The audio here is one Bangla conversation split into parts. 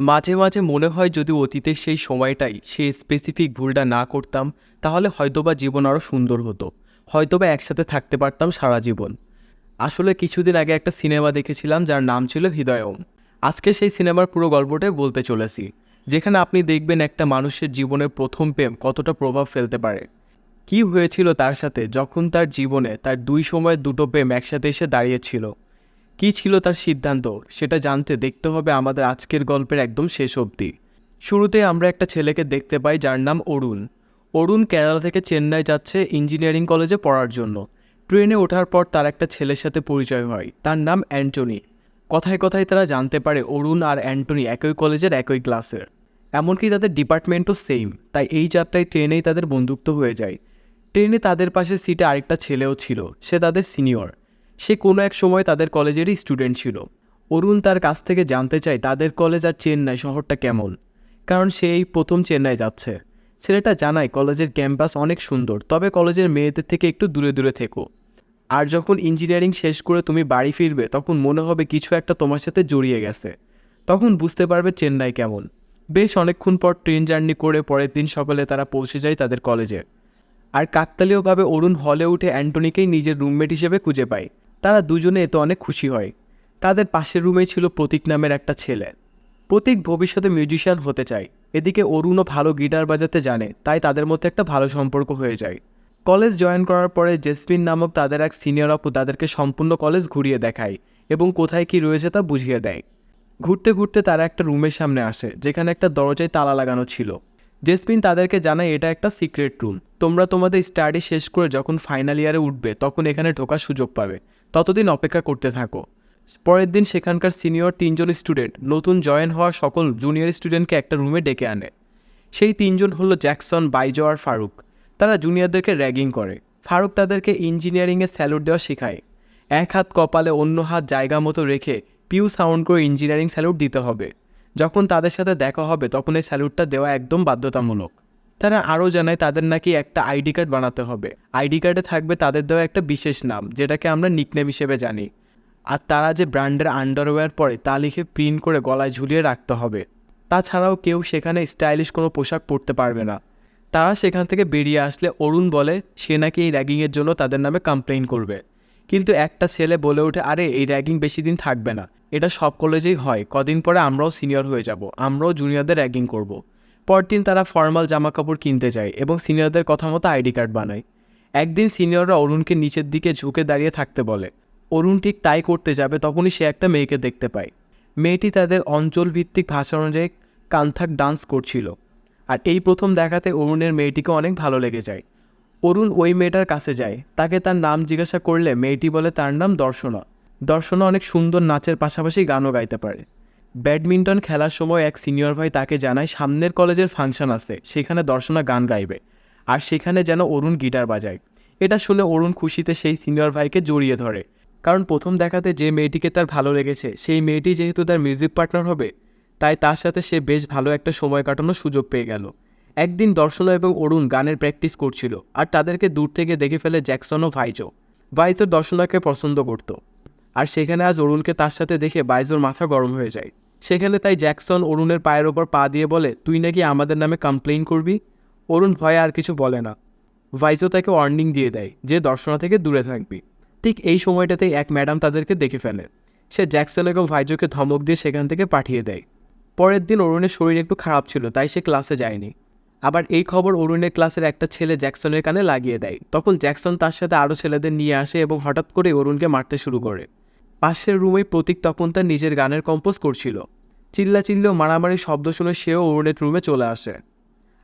মাঝে মাঝে মনে হয় যদি অতীতের সেই সময়টাই সেই স্পেসিফিক ভুলটা না করতাম, তাহলে হয়তোবা জীবন আরও সুন্দর হতো। হয়তোবা একসাথে থাকতে পারতাম সারা জীবন। আসলে কিছুদিন আগে একটা সিনেমা দেখেছিলাম যার নাম ছিল হৃদয়ম আজকে সেই সিনেমার পুরো গল্পটাই বলতে চলেছি, যেখানে আপনি দেখবেন একটা মানুষের জীবনের প্রথম প্রেম কতটা প্রভাব ফেলতে পারে। কি হয়েছিল তার সাথে যখন তার জীবনে তার দুই সময়ের দুটো প্রেম একসাথে এসে দাঁড়িয়েছিল। কী ছিল তার সিদ্ধান্ত, সেটা জানতে দেখতে হবে আমাদের আজকের গল্পের একদম শেষ অবধি। শুরুতে আমরা একটা ছেলেকে দেখতে পাই যার নাম অরুণ। অরুণ কেরালা থেকে চেন্নাই যাচ্ছে ইঞ্জিনিয়ারিং কলেজে পড়ার জন্য। ট্রেনে ওঠার পর তার একটা ছেলের সাথে পরিচয় হয়, তার নাম অ্যান্টনি। কথায় কথায় তারা জানতে পারে অরুণ আর অ্যান্টনি একই কলেজের একই ক্লাসের। এমনকি তাদের ডিপার্টমেন্টও সেম, তাই এই যাত্রায় ট্রেনেই তাদের বন্ধুত্ব হয়ে যায়। ট্রেনে তাদের পাশে সিটে আরেকটা ছেলেও ছিল, সে তাদের সিনিয়র। সে কোনো এক সময় তাদের কলেজেরই স্টুডেন্ট ছিল। অরুণ তার কাছ থেকে জানতে চায় তাদের কলেজ আর চেন্নাই শহরটা কেমন। কারণ সে এই প্রথম চেন্নাই যাচ্ছে। ছেলেটা জানায় কলেজের ক্যাম্পাস অনেক সুন্দর, তবে কলেজের মেয়েদের থেকে একটু দূরে দূরে থেকো। আর যখন ইঞ্জিনিয়ারিং শেষ করে তুমি বাড়ি ফিরবে, তখন মনে হবে কিছু একটা তোমার সাথে জড়িয়ে গেছে। তখন বুঝতে পারবে চেন্নাই কেমন। বেশ অনেকক্ষণ পর ট্রেন জার্নি করে পরের দিন সকালে তারা পৌঁছে যায় তাদের কলেজে। আর কাকতালীয়ভাবে অরুণ হলে উঠে অ্যান্টনিকেই নিজের রুমমেট হিসেবে খুঁজে পায়। তারা দুজনে এতে অনেক খুশি হয়। তাদের পাশের রুমেই ছিল প্রতীক নামের একটা ছেলে। প্রতীক ভবিষ্যতে মিউজিশিয়ান হতে চায়। এদিকে অরুণও ভালো গিটার বাজাতে জানে, তাই তাদের মধ্যে একটা ভালো সম্পর্ক হয়ে যায়। কলেজ জয়েন করার পরে জেসমিন নামক তাদের এক সিনিয়র আপু তাদেরকে সম্পূর্ণ কলেজ ঘুরিয়ে দেখায় এবং কোথায় কি রয়েছে তা বুঝিয়ে দেয়। ঘুরতে ঘুরতে তারা একটা রুমের সামনে আসে, যেখানে একটা দরজায় তালা লাগানো ছিল। জেসমিন তাদেরকে জানায়, এটা একটা সিক্রেট রুম। তোমরা তোমাদের স্টাডি শেষ করে যখন ফাইনাল ইয়ারে উঠবে, তখন এখানে ঢোকার সুযোগ পাবে। ততদিন অপেক্ষা করতে থাকো। পরের দিন সেখানকার সিনিয়র তিনজন স্টুডেন্ট নতুন জয়েন হওয়া সকল জুনিয়র স্টুডেন্টকে একটা রুমে ডেকে আনে। সেই তিনজন হলো জ্যাকসন, বাইজো আর ফারুক। তারা জুনিয়রদেরকে র্যাগিং করে। ফারুক তাদেরকে ইঞ্জিনিয়ারিংয়ে স্যালুট দেওয়া শেখায়। এক হাত কপালে অন্য হাত জায়গা মতো রেখে পিউ সাউন্ড করে ইঞ্জিনিয়ারিং স্যালুট দিতে হবে। যখন তাদের সাথে দেখা হবে, তখন এই স্যালুটটা দেওয়া একদম বাধ্যতামূলক। তারা আরও জানায় তাদের নাকি একটা আইডি কার্ড বানাতে হবে। আইডি কার্ডে থাকবে তাদের দেওয়া একটা বিশেষ নাম, যেটাকে আমরা নিকনেম হিসেবে জানি। আর তারা যে ব্র্যান্ডের আন্ডারওয়্যার পরে তা লিখে প্রিন্ট করে গলায় ঝুলিয়ে রাখতে হবে। তাছাড়াও কেউ সেখানে স্টাইলিশ কোনো পোশাক পরতে পারবে না। তারা সেখান থেকে বেরিয়ে আসলে অরুণ বলে, সে নাকি এই র্যাগিংয়ের জন্য তাদের নামে কমপ্লেন করবে। কিন্তু একটা ছেলে বলে ওঠে, আরে, এই র্যাগিং বেশি দিন থাকবে না। এটা সব কলেজেই হয়। কদিন পরে আমরাও সিনিয়র হয়ে যাব। আমরাও জুনিয়রদের র্যাগিং করব। পরদিন তারা ফর্মাল জামা কাপড় কিনতে যায় এবং সিনিয়রদের কথা মতো আইডি কার্ড বানায়। একদিন সিনিয়ররা অরুণকে নিচের দিকে ঝুঁকে দাঁড়িয়ে থাকতে বলে। অরুণ ঠিক তাই করতে যাবে তখনই সে একটা মেয়েকে দেখতে পায়। মেয়েটি তাদের অঞ্চলভিত্তিক ভাষা অনুযায়ী কান্থাক ডান্স করছিল। আর এই প্রথম দেখাতে অরুণের মেয়েটিকে অনেক ভালো লেগে যায়। অরুণ ওই মেয়েটার কাছে যায়। তাকে তার নাম জিজ্ঞাসা করলে মেয়েটি বলে তার নাম দর্শনা। দর্শনা অনেক সুন্দর নাচের পাশাপাশি গানও গাইতে পারে। ব্যাডমিন্টন খেলার সময় এক সিনিয়র ভাই তাকে জানায়, সামনের কলেজের ফাংশন আছে, সেখানে দর্শনা গান গাইবে, আর সেখানে যেন অরুণ গিটার বাজায়। এটা শুনে অরুণ খুশিতে সেই সিনিয়র ভাইকে জড়িয়ে ধরে। কারণ প্রথম দেখাতে যে মেয়েটিকে তার ভালো লেগেছে, সেই মেয়েটি যেহেতু তার মিউজিক পার্টনার হবে, তাই তার সাথে সে বেশ ভালো একটা সময় কাটানোর সুযোগ পেয়ে গেল। একদিন দর্শনা এবং অরুণ গানের প্র্যাকটিস করছিল, আর তাদেরকে দূর থেকে দেখে ফেলে জ্যাকসন ও ভাইজো। ভাইজো দর্শনাকে পছন্দ করত, আর সেখানে আজ অরুণকে তার সাথে দেখে বাইজোর মাথা গরম হয়ে যায়। সেখানে তাই জ্যাকসন অরুণের পায়ের ওপর পা দিয়ে বলে, তুই নাকি আমাদের নামে কমপ্লেইন করবি? অরুণ ভয়ে আর কিছু বলে না। ভাইজো তাকে ওয়ার্নিং দিয়ে দেয় যে দর্শনা থেকে দূরে থাকবি। ঠিক এই সময়টাতেই এক ম্যাডাম তাদেরকে দেখে ফেলে। সে জ্যাকসন এবং ভাইজোকে ধমক দিয়ে সেখান থেকে পাঠিয়ে দেয়। পরের দিন অরুণের শরীর একটু খারাপ ছিল, তাই সে ক্লাসে যায়নি। আবার এই খবর অরুণের ক্লাসের একটা ছেলে জ্যাকসনের কানে লাগিয়ে দেয়। তখন জ্যাকসন তার সাথে আরও ছেলেদের নিয়ে আসে এবং হঠাৎ করে অরুণকে মারতে শুরু করে। পাশের রুমে প্রতীক তখন তার নিজের গানের কম্পোজ করছিল। চিল্লা চিল্লেও মারামারি শব্দ শুনে সেও অরুণের রুমে চলে আসে।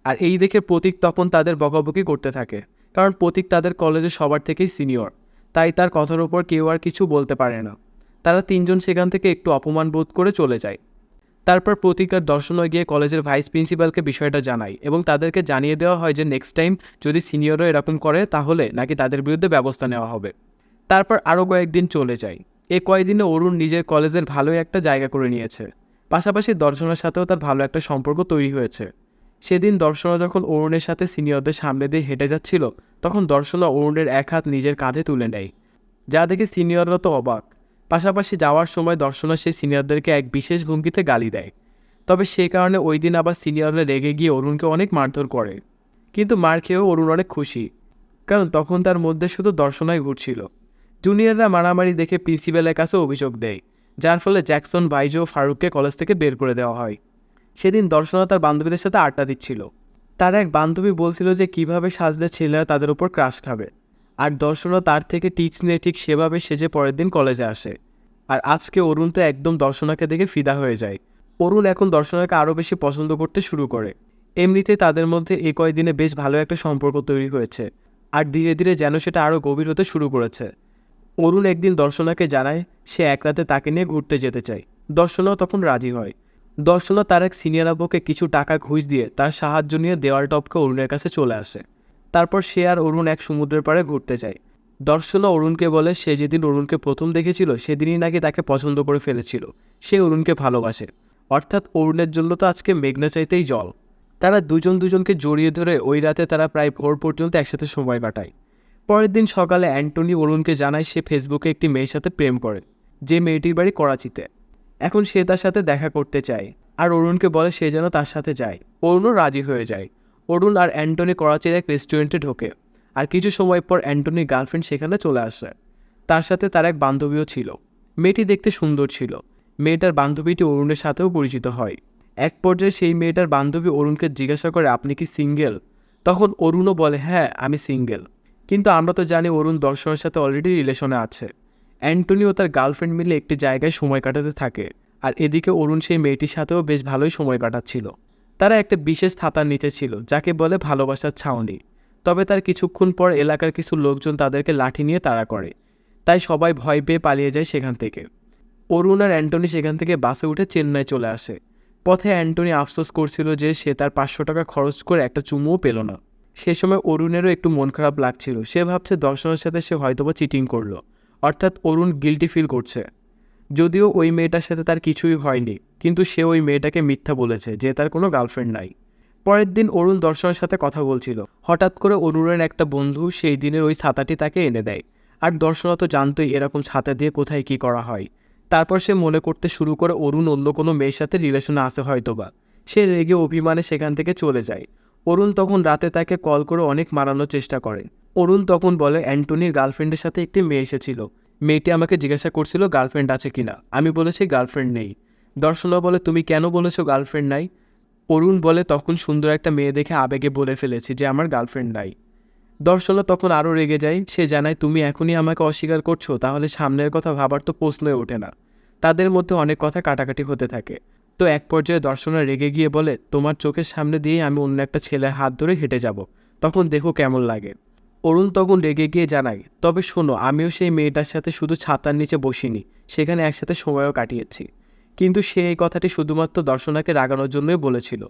আর এই দেখে প্রতীক তখন তাদের বকাবকি করতে থাকে, কারণ প্রতীক তাদের কলেজে সবার থেকেই সিনিয়র তাই তার কথার ওপর কেউ আর কিছু বলতে পারে না। তারা তিনজন সেখান থেকে একটু অপমান বোধ করে চলে যায়। তারপর প্রতিকার দর্শনে গিয়ে কলেজের ভাইস প্রিন্সিপালকে বিষয়টা জানায় এবং তাদেরকে জানিয়ে দেওয়া হয় যে নেক্সট টাইম যদি সিনিয়ররা এরকম করে তাহলে নাকি তাদের বিরুদ্ধে ব্যবস্থা নেওয়া হবে। তারপর আরও কয়েকদিন চলে যায়। এ কয়েকদিনে অরুণ নিজের কলেজের ভালোই একটা জায়গা করে নিয়েছে। পাশাপাশি দর্শনের সাথেও তার ভালো একটা সম্পর্ক তৈরি হয়েছে। সেদিন দর্শনা যখন অরুণের সাথে সিনিয়রদের সামনে দিয়ে হেঁটে যাচ্ছিল, তখন দর্শনা অরুণের এক হাত নিজের কাঁধে তুলে নেয়, যা দেখে সিনিয়ররা তো অবাক। পাশাপাশি যাওয়ার সময় দর্শনা সেই সিনিয়রদেরকে এক বিশেষ ভঙ্গিতে গালি দেয়। তবে সে কারণে ওই দিন আবার সিনিয়ররা রেগে গিয়ে অরুণকে অনেক মারধর করে। কিন্তু মার খেয়েও অরুণ অনেক খুশি, কারণ তখন তার মধ্যে শুধু দর্শনাই ঘুরছিল। জুনিয়ররা মারামারি দেখে প্রিন্সিপালের কাছে অভিযোগ দেয়, যার ফলে জ্যাকসন, বাইজো ফারুককে কলেজ থেকে বের করে দেওয়া হয়। সেদিন দর্শনা তার বান্ধবীদের সাথে আড্ডা দিচ্ছিল। তার এক বান্ধবী বলছিল যে কীভাবে সাজলে ছেলেরা তাদের উপর ক্রাশ খাবে। আর দর্শনা তার থেকে টিপস নিয়ে ঠিক সেভাবে সেজে পরের দিন কলেজে আসে। আর আজকে অরুণ তো একদম দর্শনাকে দেখে ফিদা হয়ে যায়। অরুণ এখন দর্শনাকে আরও বেশি পছন্দ করতে শুরু করে। এমনিতে তাদের মধ্যে এই কয়দিনে বেশ ভালো একটা সম্পর্ক তৈরি হয়েছে। আর ধীরে ধীরে যেন সেটা আরও গভীর হতে শুরু করেছে। অরুণ একদিন দর্শনাকে জানায়, সে এক রাতে তাকে নিয়ে ঘুরতে যেতে চায়। দর্শনাও তখন রাজি হয়। দর্শনা তার এক সিনিয়র আব্বুকে কিছু টাকা ঘুষ দিয়ে তার সাহায্য নিয়ে দেওয়াল টপকে অরুণের কাছে চলে আসে। তারপর সে আর অরুণ এক সমুদ্রের পাড়ে ঘুরতে যায়। দর্শনা অরুণকে বলে, সে যেদিন অরুণকে প্রথম দেখেছিল, সেদিনই নাকি তাকে পছন্দ করে ফেলেছিল। সে অরুণকে ভালোবাসে। অর্থাৎ অরুণের জন্য তো আজকে মেঘনা চাইতেই জল। তারা দুজন দুজনকে জড়িয়ে ধরে ওই রাতে তারা প্রায় ভোর পর্যন্ত একসাথে সময় কাটায়। পরের দিন সকালে অ্যান্টনি অরুণকে জানায় সে ফেসবুকে একটি মেয়ের সাথে প্রেম করে, যে মেয়েটির বাড়ি করাচিতে। এখন সে তার সাথে দেখা করতে চায়, আর অরুণকে বলে সে যেন তার সাথে যায়। অরুণও রাজি হয়ে যায়। অরুণ আর অ্যান্টনি করাচির এক রেস্টুরেন্টে ঢোকে, আর কিছু সময় পর অ্যান্টনির গার্লফ্রেন্ড সেখানে চলে আসে। তার সাথে তার এক বান্ধবীও ছিল। মেয়েটি দেখতে সুন্দর ছিল। মেয়েটার বান্ধবীটি অরুণের সাথেও পরিচিত হয়। এক পর্যায়ে সেই মেয়েটার বান্ধবী অরুণকে জিজ্ঞাসা করে, আপনি কি সিঙ্গেল? তখন অরুণও বলে হ্যাঁ আমি সিঙ্গেল। কিন্তু আমরা তো জানি অরুণ দর্শনের সাথে অলরেডি রিলেশনে আছে। অ্যান্টনি ও তার গার্লফ্রেন্ড মিলে একটি জায়গায় সময় কাটাতে থাকে। আর এদিকে অরুণ সেই মেয়েটির সাথেও বেশ ভালোই সময় কাটাচ্ছিল। তারা একটা বিশেষ থাতার নিচে ছিল, যাকে বলে ভালোবাসার ছাউনি। তবে তার কিছুক্ষণ পর এলাকার কিছু লোকজন তাদেরকে লাঠি নিয়ে তাড়া করে। তাই সবাই ভয় পেয়ে পালিয়ে যায় সেখান থেকে। অরুণ আর অ্যান্টনি সেখান থেকে বাসে উঠে চেন্নাই চলে আসে। পথে অ্যান্টনি আফসোস করছিল যে সে তার পাঁচশো টাকা খরচ করে একটা চুমুও পেল না। সে সময় অরুণেরও একটু মন খারাপ লাগছিল। সে ভাবছে দর্শনের সাথে সে হয়তোবা চিটিং করল। অর্থাৎ অরুণ গিলটি ফিল করছে। যদিও ওই মেয়েটার সাথে তার কিছুই হয়নি, কিন্তু সে ওই মেয়েটাকে মিথ্যা বলেছে যে তার কোনো গার্লফ্রেন্ড নাই। পরের দিন অরুণ দর্শনের সাথে কথা বলছিল। হঠাৎ করে অরুণের একটা বন্ধু সেই দিনের ওই ছাতাটি তাকে এনে দেয়। আর দর্শনা তো জানতোই এরকম ছাতা দিয়ে কোথায় কি করা হয়। তারপর সে মনে করতে শুরু করে অরুণ অন্য কোনো মেয়ের সাথে রিলেশনে আসে হয়তোবা। সে রেগে অভিমানে সেখান থেকে চলে যায়। অরুণ তখন রাতে তাকে কল করে অনেক মারানোর চেষ্টা করে। অরুণ তখন বলে, অ্যান্টনির গার্লফ্রেন্ডের সাথে একটি মেয়ে এসেছিল। মেয়েটি আমাকে জিজ্ঞাসা করছিল, গার্লফ্রেন্ড আছে কিনা আমি বলেছি, গার্লফ্রেন্ড নেই। দর্শনা বলে, তুমি কেন বলেছ গার্লফ্রেন্ড নাই? অরুণ বলে, তখন সুন্দর একটা মেয়ে দেখে আবেগে বলে ফেলেছি যে আমার গার্লফ্রেন্ড নাই। দর্শনা তখন আরও রেগে যায়, সে জানায়, তুমি এখনই আমাকে অস্বীকার করছ, তাহলে সামনের কথা ভাবার তো প্রশ্নই ওঠে না। তাদের মধ্যে অনেক কথা কাটাকাটি হতে থাকে। তো এক পর্যায়ে দর্শনা রেগে গিয়ে বলে, তোমার চোখের সামনে দিয়েই আমি অন্য একটা ছেলের হাত ধরে হেঁটে যাব। তখন দেখো কেমন লাগে। অরুণ তখন রেগে গিয়ে জানায়, তবে শোনো, আমিও সেই মেয়েটার সাথে শুধু ছাতার নিচে বসিনি, সেখানে একসাথে সময়ও কাটিয়েছি। কিন্তু সে এই কথাটি শুধুমাত্র দর্শনাকে রাগানোর জন্যই বলেছিল।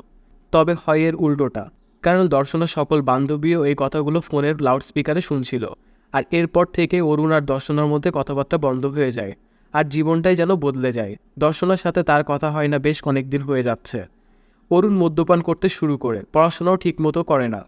তবে হয় এর উল্টোটা, কারণ দর্শনার সকল বান্ধবীও এই কথাগুলো ফোনের লাউডস্পিকারে শুনছিল, আর এরপর থেকে অরুণ আর দর্শনার মধ্যে কথাবার্তা বন্ধ হয়ে যায়। আর জীবনটাই যেন বদলে যায়। দর্শনার সাথে তার কথা হয় না বেশ অনেকদিন হয়ে যাচ্ছে। অরুণ মদ্যপান করতে শুরু করে, পড়াশোনাও ঠিকমতো করে না।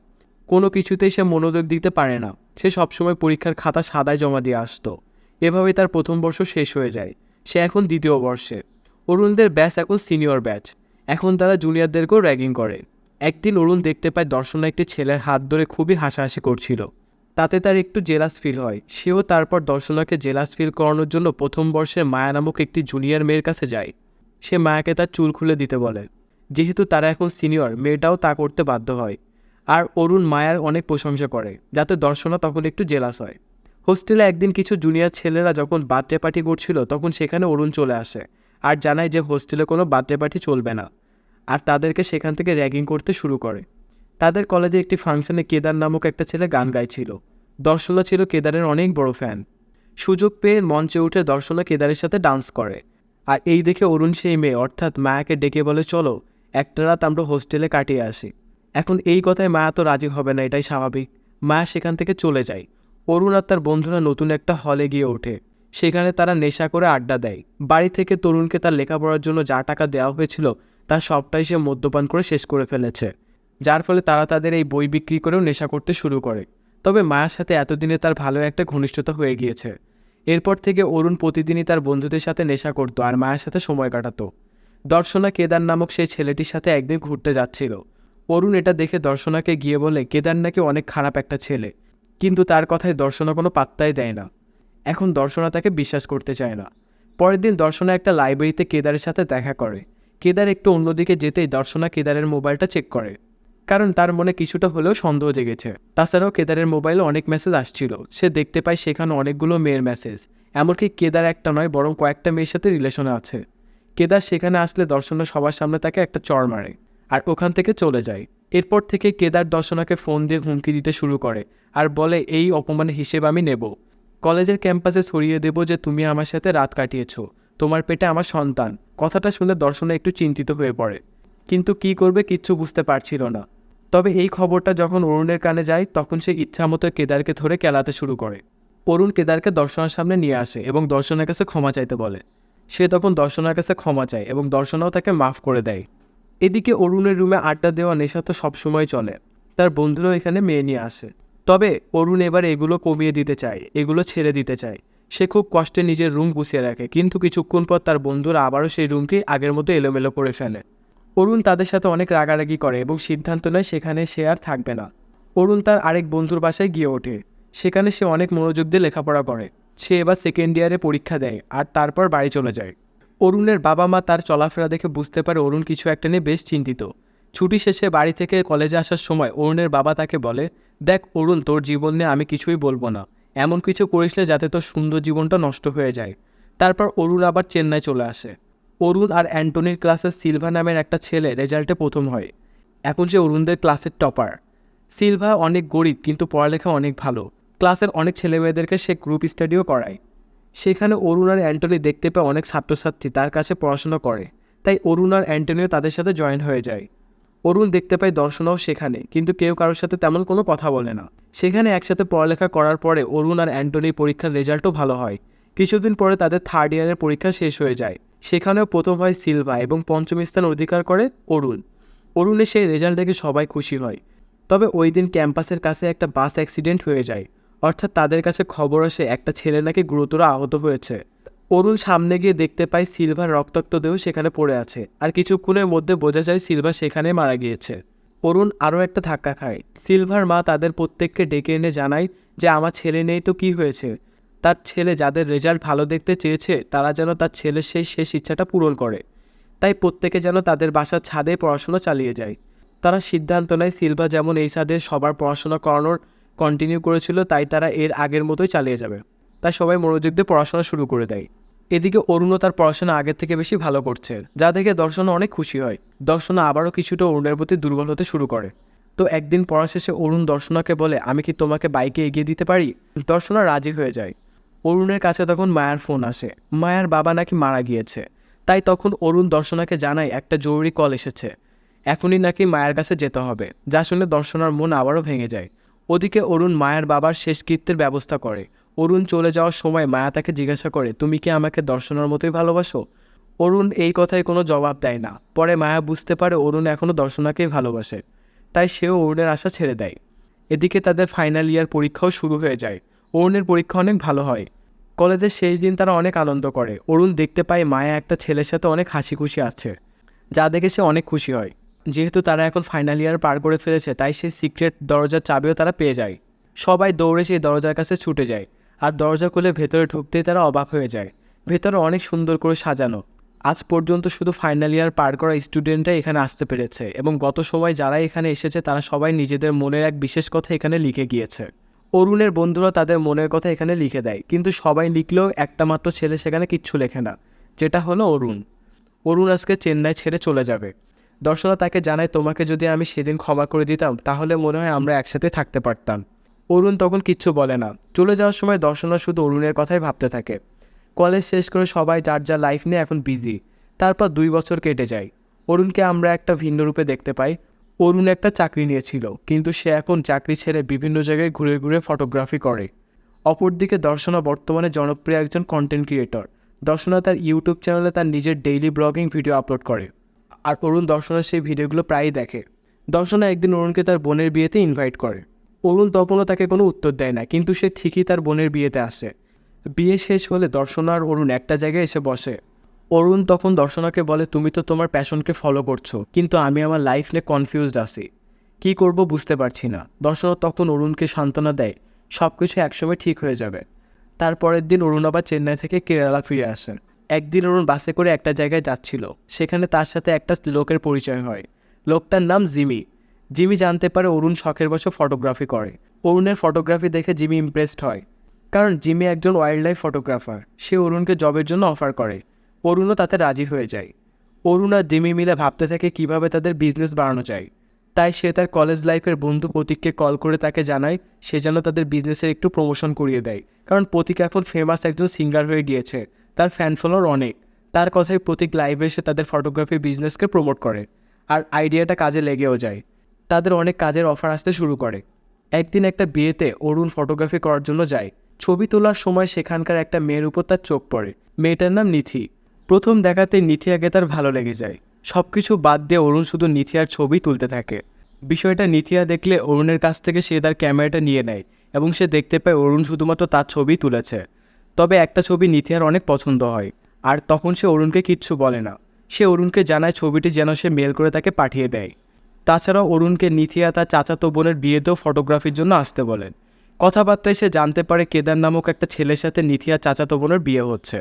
কোনো কিছুতেই সে মনোযোগ দিতে পারে না। সে সবসময় পরীক্ষার খাতা সাদায় জমা দিয়ে আসতো। এভাবে তার প্রথম বর্ষ শেষ হয়ে যায়। সে এখন দ্বিতীয় বর্ষে। অরুণদের ব্যাচ এখন সিনিয়র ব্যাচ। এখন তারা জুনিয়রদেরকেও র্যাগিং করে। একদিন অরুণ দেখতে পায় দর্শনা একটি ছেলের হাত ধরে খুবই হাসাহাসি করছিল। তাতে তার একটু জেলাস ফিল হয়। সেও তারপর দর্শনাকে জেলাস ফিল করানোর জন্য প্রথম বর্ষে মায়া নামক একটি জুনিয়র মেয়ের কাছে যায়। সে মায়াকে তার চুল খুলে দিতে বলে। যেহেতু তারা এখন সিনিয়র মেয়েটাও তা করতে বাধ্য হয়। আর অরুণ মায়ার অনেক প্রশংসা করে, যাতে দর্শনা তখন একটু জেলাস হয়। হোস্টেলে একদিন কিছু জুনিয়র ছেলেরা যখন বার্থডে পার্টি করছিল, তখন সেখানে অরুণ চলে আসে আর জানায় যে হোস্টেলে কোনো বার্থডে পার্টি চলবে না। আর তাদেরকে সেখান থেকে র্যাগিং করতে শুরু করে। তাদের কলেজে একটি ফাংশনে কেদার নামক একটা ছেলে গান গাইছিল। দর্শনা ছিল কেদারের অনেক বড় ফ্যান। সুযোগ পেয়ে মঞ্চে উঠে দর্শনা কেদারের সাথে ডান্স করে। আর এই দেখে অরুণ সেই মেয়ে, অর্থাৎ মায়াকে ডেকে বলে, চলো, একটা রাত আমরা হোস্টেলে কাটিয়ে আসি। এখন এই কথায় মায়া তো রাজি হবে না, এটাই স্বাভাবিক মায়া সেখান থেকে চলে যায়। অরুণ আর তার বন্ধুরা নতুন একটা হলে গিয়ে ওঠে। সেখানে তারা নেশা করে আড্ডা দেয়। বাড়ি থেকে তরুণকে তার লেখাপড়ার জন্য যা টাকা দেওয়া হয়েছিল, তা সবটাই সে মদ্যপান করে শেষ করে ফেলেছে। যার ফলে তারা তাদের এই বই বিক্রি করেও নেশা করতে শুরু করে। তবে মায়ের সাথে এতদিনে তার ভালো একটা ঘনিষ্ঠতা হয়ে গিয়েছে। এরপর থেকে অরুণ প্রতিদিনই তার বন্ধুদের সাথে নেশা করতো আর মায়ের সাথে সময় কাটাতো। দর্শনা কেদার নামক সেই ছেলেটির সাথে একদিন ঘুরতে যাচ্ছিল। অরুণ এটা দেখে দর্শনাকে গিয়ে বলে, কেদার নাকি অনেক খারাপ একটা ছেলে। কিন্তু তার কথায় দর্শনা কোনো পাত্তাই দেয় না। এখন দর্শনা তাকে বিশ্বাস করতে চায় না। পরের দিন দর্শনা একটা লাইব্রেরিতে কেদারের সাথে দেখা করে। কেদার একটু অন্যদিকে যেতেই দর্শনা কেদারের মোবাইলটা চেক করে। কারণ তার মনে কিছুটা হলেও সন্দেহ জেগেছে। তাছাড়াও কেদারের মোবাইলে অনেক মেসেজ আসছিল। সে দেখতে পায় সেখানে অনেকগুলো মেয়ের মেসেজ এমনকি কেদার একটা নয়, বরং কয়েকটা মেয়ের সাথে রিলেশনে আছে। কেদার সেখানে আসলে দর্শনা সবার সামনে তাকে একটা চড় মারে আর ওখান থেকে চলে যায়। এরপর থেকে কেদার দর্শনাকে ফোন দিয়ে হুমকি দিতে শুরু করে আর বলে, এই অপমানের হিসেব আমি নেব। কলেজের ক্যাম্পাসে ছড়িয়ে দেব যে তুমি আমার সাথে রাত কাটিয়েছ। তোমার পেটে আমার সন্তান। কথাটা শুনে দর্শনা একটু চিন্তিত হয়ে পড়ে। কিন্তু কি করবে কিচ্ছু বুঝতে পারছিল না। তবে এই খবরটা যখন অরুণের কানে যায়, তখন সে ইচ্ছামতো কেদারকে ধরে কেলাতে শুরু করে। অরুণ কেদারকে দর্শনার সামনে নিয়ে আসে এবং দর্শনের কাছে ক্ষমা চাইতে বলে। সে তখন দর্শনার কাছে ক্ষমা চায় এবং দর্শনাও তাকে মাফ করে দেয়। এদিকে অরুণের রুমে আড্ডা দেওয়া নেশা তো সবসময় চলে। তার বন্ধুরাও এখানে মেয়ে নিয়ে আসে। তবে অরুণ এবার এগুলো কমিয়ে দিতে চায়, এগুলো ছেড়ে দিতে চায়। সে খুব কষ্টে নিজের রুম গুছিয়ে রাখে, কিন্তু কিছুক্ষণ পর তার বন্ধুরা আবারও সেই রুমকে আগের মতো এলোমেলো করে ফেলে। অরুণ তাদের সাথে অনেক রাগারাগি করে এবং সিদ্ধান্ত নেয় সেখানে সে আর থাকবে না। অরুণ তার আরেক বন্ধুর বাসায় গিয়ে ওঠে। সেখানে সে অনেক মনোযোগ দিয়ে লেখাপড়া করে। সে এবার সেকেন্ড ইয়ারে পরীক্ষা দেয় আর তারপর বাড়ি চলে যায়। অরুণের বাবা মা তার চলাফেরা দেখে বুঝতে পারে অরুণ কিছু একটা নিয়ে বেশ চিন্তিত। ছুটি শেষে বাড়ি থেকে কলেজে আসার সময় অরুণের বাবা তাকে বলে, দেখ অরুণ, তোর জীবন নিয়ে আমি কিছুই বলব না। এমন কিছু করিস না যাতে তোর সুন্দর জীবনটা নষ্ট হয়ে যায়। তারপর অরুণ আবার চেন্নাই চলে আসে। অরুণ আর অ্যান্টনির ক্লাসে সিলভা নামের একটা ছেলে রেজাল্টে প্রথম হয়। এখন সে অরুণদের ক্লাসের টপার। সিলভা অনেক গরিব, কিন্তু পড়ালেখা অনেক ভালো। ক্লাসের অনেক ছেলেমেয়েদেরকে সে গ্রুপ স্টাডিও করায়। সেখানে অরুণ আর অ্যান্টনি দেখতে পেয়ে অনেক ছাত্রছাত্রী তার কাছে পড়াশোনা করে। তাই অরুণ আর অ্যান্টনিও তাদের সাথে জয়েন হয়ে যায়। অরুণ দেখতে পায় দর্শনাও সেখানে, কিন্তু কেউ কারোর সাথে তেমন কোনো কথা বলে না। সেখানে একসাথে পড়ালেখা করার পরে অরুণ আর অ্যান্টনির পরীক্ষার রেজাল্টও ভালো হয়। কিছুদিন পরে তাদের থার্ড ইয়ারের পরীক্ষা শেষ হয়ে যায়। সেখানেও প্রথম হয় সিলভা এবং পঞ্চম স্থান অধিকার করে অরুণ। অরুণের সেই রেজাল্ট দেখে সবাই খুশি হয়। তবে ওই দিন ক্যাম্পাসের কাছে একটা বাস অ্যাক্সিডেন্ট হয়ে যায়। অর্থাৎ তাদের কাছে খবর আসে, একটা ছেলে নাকি গুরুতর আহত হয়েছে। অরুণ সামনে গিয়ে দেখতে পায় সিলভার রক্তাক্ত দেহ সেখানে পড়ে আছে। আর কিছুক্ষণের মধ্যে বোঝা যায় সিলভা সেখানে মারা গিয়েছে। অরুণ আরও একটা ধাক্কা খায়। সিলভার মা তাদের প্রত্যেককে ডেকে এনে জানায় যে, আমার ছেলে নেই তো কি হয়েছে? তার ছেলে যাদের রেজাল্ট ভালো দেখতে চেয়েছে, তারা যেন তার ছেলের সেই শেষ ইচ্ছাটা পূরণ করে। তাই প্রত্যেকে যেন তাদের বাসার ছাদে পড়াশোনা চালিয়ে যায়। তারা সিদ্ধান্ত নেয়, সিলভা যেমন এই ছাদে সবার পড়াশোনা করানোর কন্টিনিউ করেছিল, তাই তারা এর আগের মতোই চালিয়ে যাবে। তাই সবাই মনোযোগ দিয়ে পড়াশোনা শুরু করে দেয়। এদিকে অরুণও তার পড়াশোনা আগের থেকে বেশি ভালো করছে, যা দেখে দর্শনা অনেক খুশি হয়। দর্শনা আবারও কিছুটা অরুণের প্রতি দুর্বল হতে শুরু করে। তো একদিন পড়া শেষে অরুণ দর্শনাকে বলে, আমি কি তোমাকে বাইকে এগিয়ে দিতে পারি? দর্শনা রাজি হয়ে যায়। অরুণের কাছে তখন মায়ার ফোন আসে। মায়ার বাবা নাকি মারা গিয়েছে। তাই তখন অরুণ দর্শনাকে জানায় একটা জরুরি কল এসেছে। এখনই নাকি মায়ের কাছে যেতে হবে, যা শুনে দর্শনার মন আবারও ভেঙে যায়। ওদিকে অরুণ মায়ের বাবার শেষকৃত্যের ব্যবস্থা করে। অরুণ চলে যাওয়ার সময় মায়া তাকে জিজ্ঞাসা করে, তুমি কি আমাকে দর্শনার মতোই ভালোবাসো? অরুণ এই কথায় কোনো জবাব দেয় না। পরে মায়া বুঝতে পারে অরুণ এখনও দর্শনাকেই ভালোবাসে। তাই সেও অরুণের আশা ছেড়ে দেয়। এদিকে তাদের ফাইনাল ইয়ার পরীক্ষাও শুরু হয়ে যায়। অরুণের পরীক্ষা অনেক ভালো হয়। কলেজের সেই দিন তারা অনেক আনন্দ করে। অরুণ দেখতে পায় মায়া একটা ছেলের সাথে অনেক হাসি খুশি আছে, যা দেখে সে অনেক খুশি হয়। যেহেতু তারা এখন ফাইনাল ইয়ার পার করে ফেলেছে, তাই সেই সিক্রেট দরজার চাবিও তারা পেয়ে যায়। সবাই দৌড়ে সেই দরজার কাছে ছুটে যায়, আর দরজা খুলে ভেতরে ঢুকতেই তারা অবাক হয়ে যায়। ভেতরে অনেক সুন্দর করে সাজানো। আজ পর্যন্ত শুধু ফাইনাল ইয়ার পার করা স্টুডেন্টরাই এখানে আসতে পেরেছে, এবং গত সময় যারা এখানে এসেছে, তারা সবাই নিজেদের মনের এক বিশেষ কথা এখানে লিখে গিয়েছে। অরুণের বন্ধুরা তাদের মনের কথা এখানে লিখে দেয়। কিন্তু সবাই লিখলেও একটা মাত্র ছেলে সেখানে কিচ্ছু লেখে না, যেটা হলো অরুণ। অরুণ আজকে চেন্নাই ছেড়ে চলে যাবে। দর্শনা তাকে জানায়, তোমাকে যদি আমি সেদিন ক্ষমা করে দিতাম, তাহলে মনে হয় আমরা একসাথে থাকতে পারতাম। অরুণ তখন কিচ্ছু বলে না। চলে যাওয়ার সময় দর্শনা শুধু অরুণের কথাই ভাবতে থাকে। কলেজ শেষ করে সবাই যার যা লাইফ নিয়ে এখন বিজি তারপর দুই বছর কেটে যায়। অরুণকে আমরা একটা ভিন্ন রূপে দেখতে পাই। অরুণ একটা চাকরি নিয়েছিল, কিন্তু সে এখন চাকরি ছেড়ে বিভিন্ন জায়গায় ঘুরে ঘুরে ফটোগ্রাফি করে। অপরদিকে দর্শনা বর্তমানে জনপ্রিয় একজন কন্টেন্ট ক্রিয়েটর দর্শনা তার ইউটিউব চ্যানেলে তার নিজের ডেইলি ব্লগিং ভিডিও আপলোড করে। আর অরুণ দর্শনার সেই ভিডিওগুলো প্রায়ই দেখে। দর্শনা একদিন অরুণকে তার বোনের বিয়েতে ইনভাইট করে। অরুণ তখনও তাকে কোনো উত্তর দেয় না, কিন্তু সে ঠিকই তার বোনের বিয়েতে আসে। বিয়ে শেষ হলে দর্শনা আর অরুণ একটা জায়গায় এসে বসে। অরুণ তখন দর্শনাকে বলে, তুমি তো তোমার প্যাশনকে ফলো করছ, কিন্তু আমি আমার লাইফ নিয়ে কনফিউজড আছি। কী করব বুঝতে পারছি না। দর্শনা তখন অরুণকে সান্ত্বনা দেয় সব কিছু একসময় ঠিক হয়ে যাবে। তারপরের দিন অরুণ আবার চেন্নাই থেকে কেরালা ফিরে আসেন। একদিন অরুণ বাসে করে একটা জায়গায় যাচ্ছিল, সেখানে তার সাথে একটা লোকের পরিচয় হয়। লোকটার নাম জিমি। জিমি জানতে পারে অরুণ শখের বছর ফটোগ্রাফি করে। অরুণের ফটোগ্রাফি দেখে জিমি ইমপ্রেসড হয়, কারণ জিমি একজন ওয়াইল্ড লাইফ ফটোগ্রাফার সে অরুণকে জবের জন্য অফার করে। অরুণও তাতে রাজি হয়ে যায়। অরুণ আর জিমি মিলে ভাবতে থাকে কীভাবে তাদের বিজনেস বাড়ানো যায়। তাই সে তার কলেজ লাইফের বন্ধু প্রতীককে কল করে তাকে জানায়, সে যেন তাদের বিজনেসের একটু প্রমোশন করিয়ে দেয়। কারণ প্রতীক এখন ফেমাস একজন সিঙ্গার হয়ে গিয়েছে। তার ফ্যান ফলোয়ার অনেক। তার কথায় প্রতীক লাইভে এসে তাদের ফটোগ্রাফি বিজনেসকে প্রমোট করে। আর আইডিয়াটা কাজে লেগেও যায়। তাদের অনেক কাজের অফার আসতে শুরু করে। একদিন একটা বিয়েতে অরুণ ফটোগ্রাফি করার জন্য যায়। ছবি তোলার সময় সেখানকার একটা মেয়ের উপর তার চোখ পড়ে। মেয়েটার নাম নিথি। প্রথম দেখাতে নিথিয়াকে তার ভালো লেগে যায়। সব কিছু বাদ দিয়ে অরুণ শুধু নিথিয়ার ছবি তুলতে থাকে। বিষয়টা নিথিয়া দেখলে অরুণের কাছ থেকে সে তার ক্যামেরাটা নিয়ে নেয় এবং সে দেখতে পায় অরুণ শুধুমাত্র তার ছবি তুলেছে। তবে একটা ছবি নিথিয়ার অনেক পছন্দ হয়, আর তখন সে অরুণকে কিচ্ছু বলে না। সে অরুণকে জানায় ছবিটি যেন সে মেল করে তাকে পাঠিয়ে দেয়। তাছাড়াও অরুণকে নিথিয়া তার চাচাতো বোনের বিয়েতেও ফটোগ্রাফির জন্য আসতে বলেন। কথাবার্তায় সে জানতে পারে কেদার নামক একটা ছেলের সাথে নিথিয়া চাচাতো বোনের বিয়ে হচ্ছে।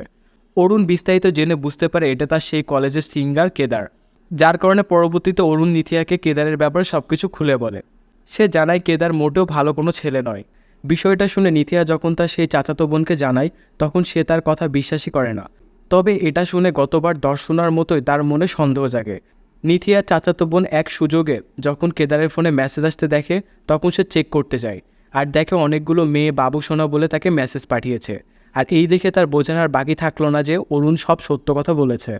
অরুণ বিস্তারিত জেনে বুঝতে পারে এটা তার সেই কলেজের সিঙ্গার কেদার, যার কারণে পরবর্তীতে অরুণ নিথিয়াকে কেদারের ব্যাপারে সব কিছু খুলে বলে। সে জানায় কেদার মোটেও ভালো কোনো ছেলে নয়। বিষয়টা শুনে নিথিয়া যখন তার সেই চাচাতো বোনকে জানায়, তখন সে তার কথা বিশ্বাসই করে না। তবে এটা শুনে গতবার দর্শনার মতোই তার মনে সন্দেহ জাগে। নিথিয়া চাচাতো বোন এক সুযোগে যখন কেদারের ফোনে মেসেজ আসতে দেখে, তখন সে চেক করতে যায়। আর দেখে অনেকগুলো মেয়ে বাবু সোনা বলে তাকে মেসেজ পাঠিয়েছে। আর এই দেখে তার বোঝানোর বাকি থাকল না যে অরুণ সব সত্য কথা বলেছে।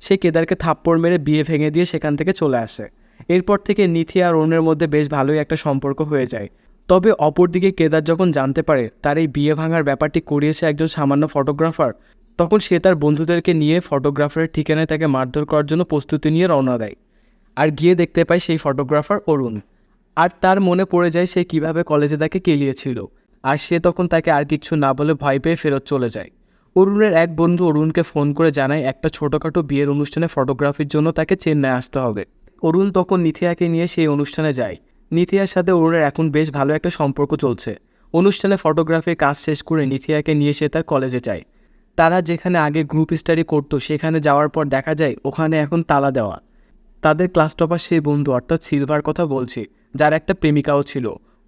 সে কেদারকে থাপ্পড় মেরে বিয়ে ভেঙে দিয়ে সেখান থেকে চলে আসে। এরপর থেকে নিথি আর অরুণের মধ্যে বেশ ভালোই একটা সম্পর্ক হয়ে যায়। তবে অপরদিকে কেদার যখন জানতে পারে তার এই বিয়ে ভাঙার ব্যাপারটি করিয়েছে একজন সামান্য ফটোগ্রাফার, তখন সে তার বন্ধুদেরকে নিয়ে ফটোগ্রাফারের ঠিকানায় তাকে মারধর করার জন্য প্রস্তুতি নিয়ে রওনা দেয়। আর গিয়ে দেখতে পায় সেই ফটোগ্রাফার অরুণ। আর তার মনে পড়ে যায় সে কীভাবে কলেজে তাকে কেলিয়েছিল। আর সে তখন তাকে আর কিছু না বলে ভয় পেয়ে ফেরত চলে যায়। অরুণের এক বন্ধু অরুণকে ফোন করে জানায়, একটা ছোটোখাটো বিয়ের অনুষ্ঠানে ফটোগ্রাফির জন্য তাকে চেন্নাই আসতে হবে। অরুণ তখন নিথিয়াকে নিয়ে সেই অনুষ্ঠানে যায়। নিথিয়ার সাথে অরুণের এখন বেশ ভালো একটা সম্পর্ক চলছে। অনুষ্ঠানে ফটোগ্রাফির কাজ শেষ করে নিথিয়াকে নিয়ে সে তার কলেজে যায়। তারা যেখানে আগে গ্রুপ স্টাডি করতো, সেখানে যাওয়ার পর দেখা যায় ওখানে এখন তালা দেওয়া। তাদের ক্লাস টপার সেই বন্ধু, অর্থাৎ সিলভার কথা বলছি, যার একটা প্রেমিকাও ছিল।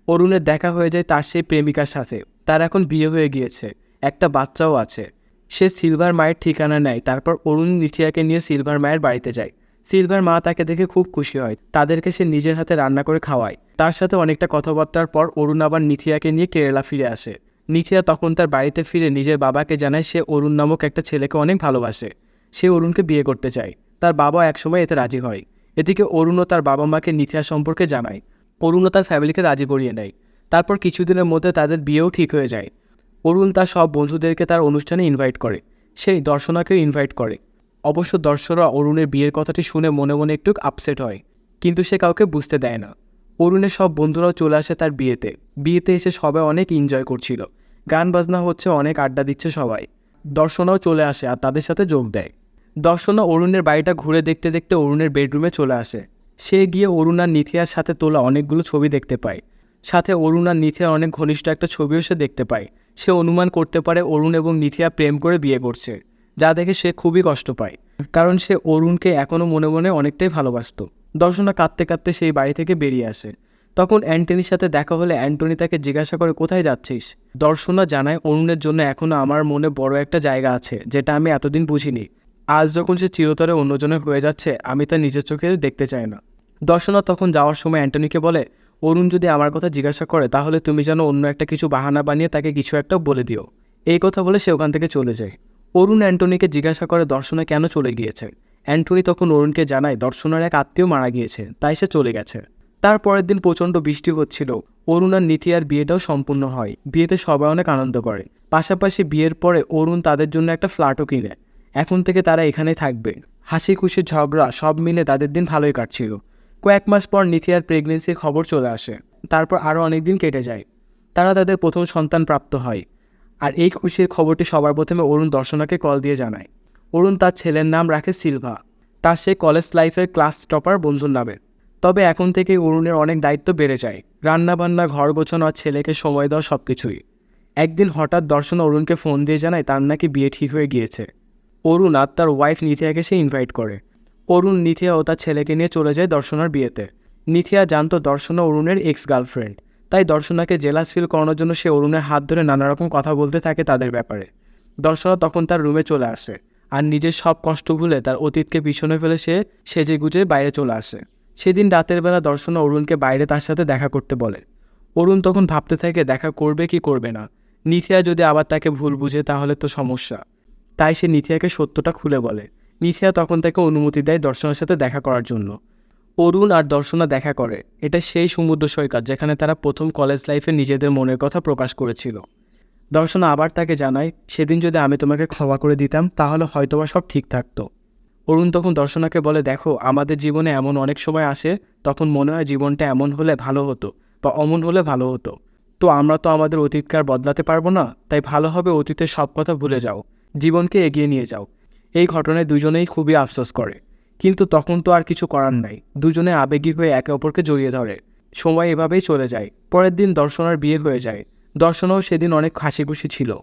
অরুণের দেখা হয়ে যায় তার সেই প্রেমিকার সাথে। তার এখন বিয়ে হয়ে গিয়েছে, একটা বাচ্চাও আছে। সে সিলভার মায়ের ঠিকানা নেয়, তারপর অরুণ নিথিয়াকে নিয়ে সিলভার মায়ের বাড়িতে যায়। সিলভার মা তাকে দেখে খুব খুশি হয়, তাদেরকে সে নিজের হাতে রান্না করে খাওয়ায়। তার সাথে অনেকটা কথাবার্তার পর অরুণ আবার নিথিয়াকে নিয়ে কেরালা ফিরে আসে। নিথিয়া তখন তার বাড়িতে ফিরে নিজের বাবাকে জানায় সে অরুণ নামক একটা ছেলেকে অনেক ভালোবাসে। সে অরুণকে বিয়ে করতে চায়। তার বাবা একসময় এতে রাজি হয়। এদিকে অরুণও তার বাবা মাকে নিথিয়া সম্পর্কে জানায়। অরুণও তার ফ্যামিলিকে রাজি করিয়ে নেয়। তারপর কিছুদিনের মধ্যে তাদের বিয়েও ঠিক হয়ে যায়। অরুণ তার সব বন্ধুদেরকে তার অনুষ্ঠানে ইনভাইট করে। সেই দর্শনাকেও ইনভাইট করে। অবশ্য দর্শকরা অরুণের বিয়ের কথাটি শুনে মনে মনে একটু আপসেট হয়, কিন্তু সে কাউকে বুঝতে দেয় না। অরুণের সব বন্ধুরাও চলে আসে তার বিয়েতে। বিয়েতে এসে সবাই অনেক এনজয় করছিল। গান বাজনা হচ্ছে, অনেক আড্ডা দিচ্ছে সবাই। দর্শনাও চলে আসে আর তাদের সাথে যোগ দেয়। দর্শনা অরুণের বাড়িটা ঘুরে দেখতে দেখতে অরুণের বেডরুমে চলে আসে। সে গিয়ে অরুণ আর নিথিয়ার সাথে তোলা অনেকগুলো ছবি দেখতে পায়। সাথে অরুণ আর নিথিয়ার অনেক ঘনিষ্ঠ একটা ছবিও সে দেখতে পায়। সে অনুমান করতে পারে অরুণ এবং নিথিয়া প্রেম করে বিয়ে করছে, যা দেখে সে খুবই কষ্ট পায়। কারণ সে অরুণকে এখনও মনে মনে অনেকটাই ভালোবাসত। দর্শনা কাঁদতে কাঁদতে সেই বাড়ি থেকে বেরিয়ে আসে। তখন অ্যান্টনির সাথে দেখা হলে অ্যান্টনি তাকে জিজ্ঞাসা করে, কোথায় যাচ্ছিস? দর্শনা জানায়, অরুণের জন্য এখনও আমার মনে বড় একটা জায়গা আছে, যেটা আমি এতদিন বুঝিনি। আজ যখন সে চিরতরে অন্যজনের হয়ে যাচ্ছে, আমি তা নিজের চোখে দেখতে চাই না। দর্শনা তখন যাওয়ার সময় অ্যান্টনিকে বলে, অরুণ যদি আমার কথা জিজ্ঞাসা করে, তাহলে তুমি যেন অন্য একটা কিছু বাহানা বানিয়ে তাকে কিছু একটা বলে দিও। এই কথা বলে সে ওখান থেকে চলে যায়। অরুণ অ্যান্টনিকে জিজ্ঞাসা করে দর্শনা কেন চলে গিয়েছে। অ্যান্টনি তখন অরুণকে জানায়, দর্শনার এক আত্মীয় মারা গিয়েছে, তাই সে চলে গেছে। তার পরের দিন প্রচণ্ড বৃষ্টি হচ্ছিল। অরুণ আর নিথিয়ার বিয়েটাও সম্পূর্ণ হয়। বিয়েতে সবাই অনেক আনন্দ করে। পাশাপাশি বিয়ের পরে অরুণ তাদের জন্য একটা ফ্ল্যাটও কিনে। এখন থেকে তারা এখানেই থাকবে। হাসি খুশি ঝগড়া সব মিলে তাদের দিন ভালোই কাটছিল। কয়েক মাস পর নিথিয়ার প্রেগনেন্সির খবর চলে আসে। তারপর আরও অনেক দিন কেটে যায়। তারা তাদের প্রথম সন্তান প্রাপ্ত হয়। আর এই খুশির খবরটি সবার প্রথমে অরুণ দর্শনাকে কল দিয়ে জানায়। অরুণ তার ছেলের নাম রাখে সিলভা। তার সে কলেজ লাইফের ক্লাস টপার বন্ধুর নামে। তবে এখন থেকে অরুণের অনেক দায়িত্ব বেড়ে যায়। রান্নাবান্না ঘর গোছানো আর ছেলেকে সময় দেওয়া সব কিছুই একদিন হঠাৎ দর্শন অরুণকে ফোন দিয়ে জানায় তার নাকি বিয়ে ঠিক হয়ে গিয়েছে। অরুণ আর তার ওয়াইফ নিথিয়াকে সে ইনভাইট করে। অরুণ নিথিয়া ও তার ছেলেকে নিয়ে চলে যায় দর্শনার বিয়েতে। নিথিয়া জানতো দর্শনা অরুণের এক্স গার্লফ্রেন্ড তাই দর্শনাকে জেলাস ফিল করানোর জন্য সে অরুণের হাত ধরে নানা রকম কথা বলতে থাকে তাদের ব্যাপারে। দর্শনা তখন তার রুমে চলে আসে আর নিজের সব কষ্ট ভুলে তার অতীতকে পিছনে ফেলে সে সেজে গুজে বাইরে চলে আসে। সেদিন রাতের বেলা দর্শনা অরুণকে বাইরে তার সাথে দেখা করতে বলে। অরুণ তখন ভাবতে থাকে, দেখা করবে কি করবে না। নিথিয়া যদি আবার তাকে ভুল বুঝে তাহলে তো সমস্যা। তাই সে নিথিয়াকে সত্যটা খুলে বলে। নিথিয়া তখন তাকে অনুমতি দেয় দর্শনের সাথে দেখা করার জন্য। অরুণ আর দর্শনা দেখা করে। এটা সেই সমুদ্র সৈকত যেখানে তারা প্রথম কলেজ লাইফে নিজেদের মনের কথা প্রকাশ করেছিল। দর্শনা আবার তাকে জানায়, সেদিন যদি আমি তোমাকে ক্ষমা করে দিতাম, তাহলে হয়তোবা সব ঠিক থাকতো। অরুণ তখন দর্শনাকে বলে, দেখো, আমাদের জীবনে এমন অনেক সময় আসে, তখন মনে হয় জীবনটা এমন হলে ভালো হতো বা অমন হলে ভালো হতো। তো আমরা তো আমাদের অতীতকার বদলাতে পারব না, তাই ভালো হবে অতীতের সব কথা ভুলে যাও। জীবনকে এগিয়ে নিয়ে যাও। এই ঘটনায় দুজনেই খুবই আফসোস করে। কিন্তু তখন তো আর কিছু করার নাই। দুজনে আবেগী হয়ে একে অপরকে জড়িয়ে ধরে। সময় এভাবেই চলে যায়। পরের দিন দর্শনার বিয়ে হয়ে যায়। দর্শনও সেদিন অনেক হাসি খুশি ছিল।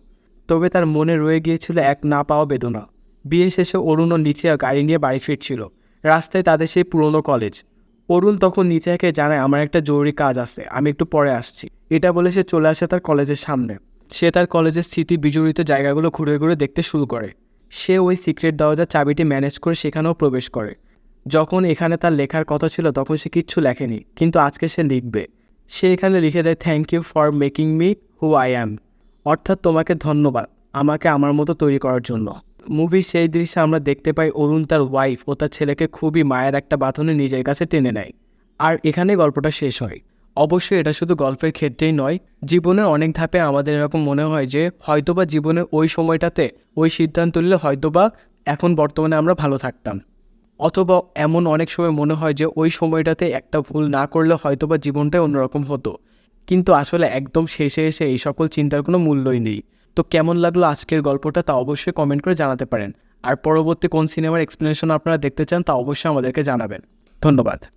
তবে তার মনে রয়ে গিয়েছিল এক না পাওয়া বেদনা। বিয়ে শেষে অরুণ ও নিথিয়া গাড়ি নিয়ে বাড়ি ফিরছিল। রাস্তায় তাদের সেই পুরনো কলেজ। অরুণ তখন নিথিয়াকে জানায়, আমার একটা জরুরি কাজ আছে, আমি একটু পরে আসছি। এটা বলে সে চলে আসে তার কলেজের সামনে। সে তার কলেজের স্মৃতি বিজড়িত জায়গাগুলো ঘুরে ঘুরে দেখতে শুরু করে। সে ওই সিক্রেট দরজার চাবিটি ম্যানেজ করে সেখানেও প্রবেশ করে। যখন এখানে তার লেখার কথা ছিল তখন সে কিচ্ছু লেখেনি, কিন্তু আজকে সে লিখবে। সে এখানে লিখে দেয় thank you for making me who I am অর্থাৎ তোমাকে ধন্যবাদ, আমাকে আমার মতো তৈরি করার জন্য। মুভির সেই দৃশ্যে আমরা দেখতে পাই অরুণ তার ওয়াইফ ও তার ছেলেকে খুবই মায়ের একটা বাঁধনে নিজের কাছে টেনে নেয়। আর এখানে গল্পটা শেষ হয়। অবশ্যই এটা শুধু গল্পের ক্ষেত্রেই নয়, জীবনের অনেক ধাপে আমাদের এরকম মনে হয় যে, হয়তোবা জীবনের ওই সময়টাতে ওই সিদ্ধান্ত নিলে হয়তোবা এখন বর্তমানে আমরা ভালো থাকতাম। অথবা এমন অনেক সময় মনে হয় যে, ওই সময়টাতে একটা ভুল না করলে হয়তোবা জীবনটাই অন্যরকম হতো। কিন্তু আসলে একদম শেষে এসে এই সকল চিন্তার কোনো মূল্যই নেই। তো কেমন লাগল আজকের গল্পটা তা অবশ্যই কমেন্ট করে জানাতে পারেন। আর পরবর্তী কোন সিনেমার এক্সপ্লেনেশন আপনারা দেখতে চান তা অবশ্যই আমাদেরকে জানাবেন। ধন্যবাদ।